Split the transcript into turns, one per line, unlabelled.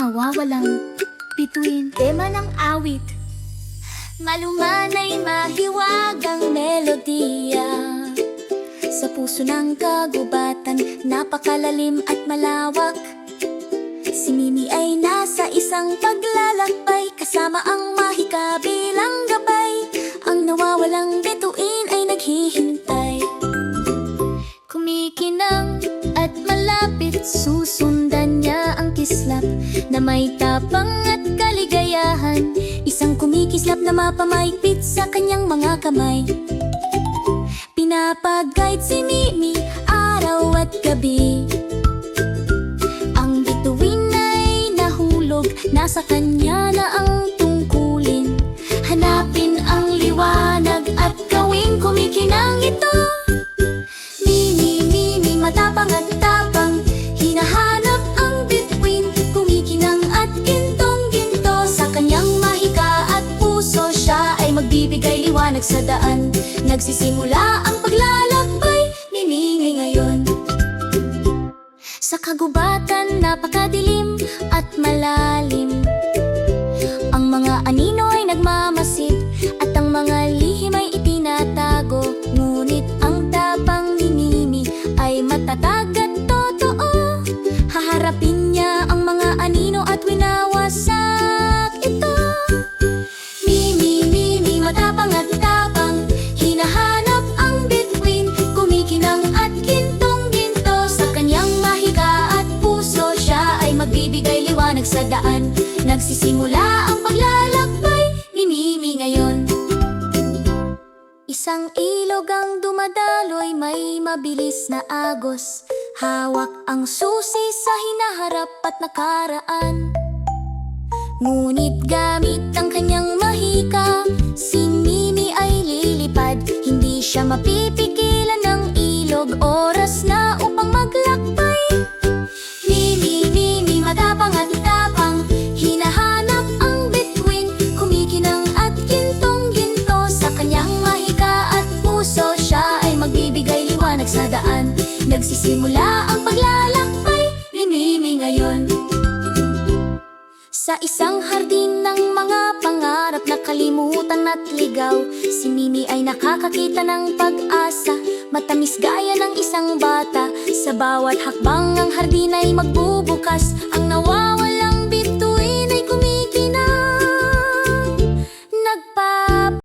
nawawalang bituin. Tema ng awit. Malumanay mahiwagang melodiya. Sa puso ng kagubatan Napakalalim at malawak. Si Mimi ay nasa isang paglalakbay Kasama ang mahika bilang gabay. Ang nawawalang bituin ay naghihintay. Kumikinang at malapit kislap Na may tapang at kaligayahan. Isang kumikislap na mapamaigpit sa kanyang mga kamay. Pinapag-guide si Mimi araw at gabi. Ang bituin ay nahulog. Nasa kanya na ang liwanag sa daan Nagsisimula ang paglalakbay Ni Mimi ngayon. Sa kagubatan napakadilim at malalim. Ang mga anino sa daan. Nagsisimula ang paglalakbay Ni Mimi ngayon. Isang ilog ang dumadaloy May mabilis na agos. Hawak ang susi sa hinaharap at nakaraan. Ngunit gamit ang kanyang mahika Si Mimi ay lilipad. Hindi siya mapipigilan ng ilog Oras sa isang hardin ng mga pangarap na kalimutan at ligaw. Si Mimi ay nakakakita ng pag-asa. Matamis gaya ng isang bata. Sa bawat hakbang ang hardin ay magbubukas. Ang nawawalan